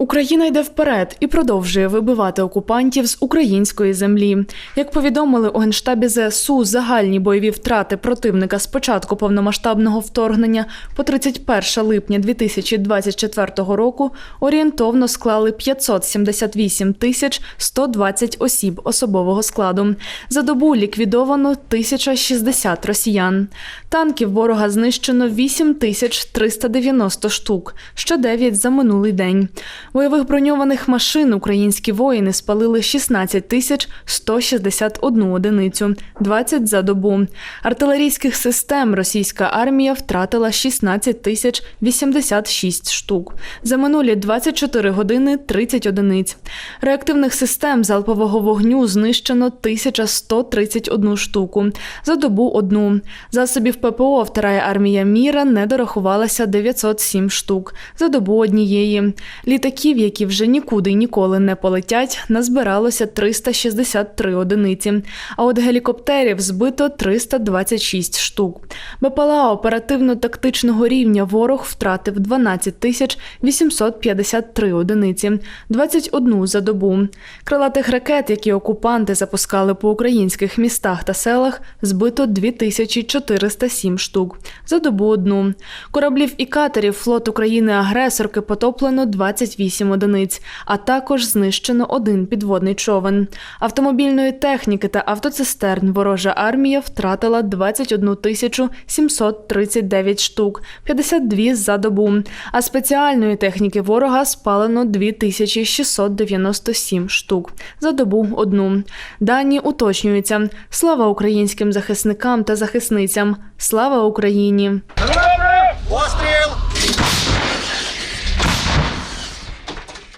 Україна йде вперед і продовжує вибивати окупантів з української землі. Як повідомили у генштабі ЗСУ, загальні бойові втрати противника з початку повномасштабного вторгнення по 31 липня 2024 року орієнтовно склали 578 тисяч 120 осіб особового складу. За добу ліквідовано 1060 росіян. Танків ворога знищено 8 тисяч 390 штук, що 9 за минулий день. Бойових броньованих машин українські воїни спалили 16 тисяч 161 одиницю, 20 за добу. Артилерійських систем російська армія втратила 16 тисяч 86 штук. За минулі 24 години 30 одиниць. Реактивних систем залпового вогню знищено 1131 штуку. За добу одну. Засобів ППО вторая армія міра не дорахувалася 907 штук. За добу однієї. Літаків, які вже нікуди ніколи не полетять, назбиралося 363 одиниці. А от гелікоптерів збито 326 штук. БПЛА оперативно-тактичного рівня ворог втратив 12 тисяч 853 одиниці, 21 за добу. Крилатих ракет, які окупанти запускали по українських містах та селах, збито 2407 штук. За добу одну. Кораблів і катерів флот України-агресорки потоплено 28 одиниць, а також знищено один підводний човен. Автомобільної техніки та автоцистерн ворожа армія втратила 21 тисячу 739 штук, 52 за добу. А спеціальної техніки ворога спалено 2697 штук. За добу одну. Дані уточнюються. Слава українським захисникам та захисницям. Слава Україні!